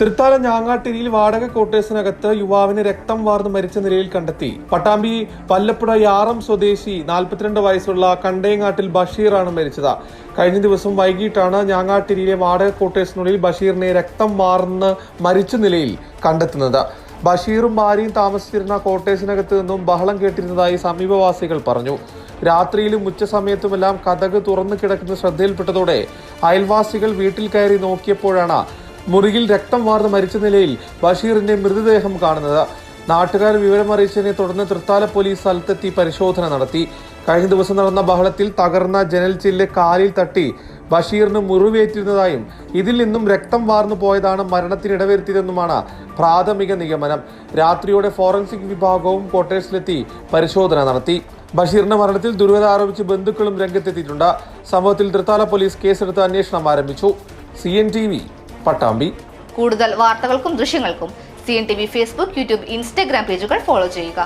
തൃത്താല ഞാങ്ങാട്ടിരിയിൽ വാടക ക്വാർട്ടേഴ്സിനകത്ത് യുവാവിനെ രക്തം വാർന്ന് മരിച്ച നിലയിൽ കണ്ടെത്തി. പട്ടാമ്പി പല്ലപ്പുഴ യാറം സ്വദേശി നാൽപ്പത്തിരണ്ട് വയസ്സുള്ള കണ്ടേങ്ങാട്ടിൽ ബഷീറാണ് മരിച്ചത്. കഴിഞ്ഞ ദിവസം വൈകിട്ടാണ് ഞാങ്ങാട്ടിരിയിലെ വാടക ക്വാർട്ടേഴ്സിനുള്ളിൽ ബഷീറിനെ രക്തം വാർന്ന് മരിച്ച നിലയിൽ കണ്ടെത്തുന്നത്. ബഷീറും ഭാര്യയും താമസിച്ചിരുന്ന കോട്ടേഴ്സിനകത്ത് നിന്നും ബഹളം കേട്ടിരുന്നതായി സമീപവാസികൾ പറഞ്ഞു. രാത്രിയിലും ഉച്ചസമയത്തുമെല്ലാം കഥക് തുറന്നു കിടക്കുന്ന ശ്രദ്ധയിൽപ്പെട്ടതോടെ അയൽവാസികൾ വീട്ടിൽ കയറി നോക്കിയപ്പോഴാണ് മുറിയിൽ രക്തം വാർന്ന് മരിച്ച നിലയിൽ ബഷീറിന്റെ മൃതദേഹം കാണുന്നത്. നാട്ടുകാർ വിവരമറിയിച്ചതിനെ തുടർന്ന് തൃത്താല പോലീസ് സ്ഥലത്തെത്തി പരിശോധന നടത്തി. കഴിഞ്ഞ ദിവസം നടന്ന ബഹളത്തിൽ തകർന്ന ജനൽ ചില്ല് കാലിൽ തട്ടി ബഷീറിന് മുറിവേറ്റിരുന്നതായും ഇതിൽ നിന്നും രക്തം വാർന്നു പോയതാണ് മരണത്തിനിടവരുത്തിയതെന്നുമാണ് പ്രാഥമിക നിഗമനം. രാത്രിയോടെ ഫോറൻസിക് വിഭാഗവും ക്വാർട്ടേഴ്സിലെത്തി പരിശോധന നടത്തി. ബഷീറിന്റെ മരണത്തിൽ ദുരിതം ആരോപിച്ച് ബന്ധുക്കളും രംഗത്തെത്തിയിട്ടുണ്ട്. സംഭവത്തിൽ തൃത്താല പോലീസ് കേസെടുത്ത് അന്വേഷണം ആരംഭിച്ചു. C N T V Pattambi. കൂടുതൽ വാർത്തകൾക്കും ദൃശ്യങ്ങൾക്കും C N T V Facebook YouTube Instagram പേജുകൾ ഫോളോ ചെയ്യുക.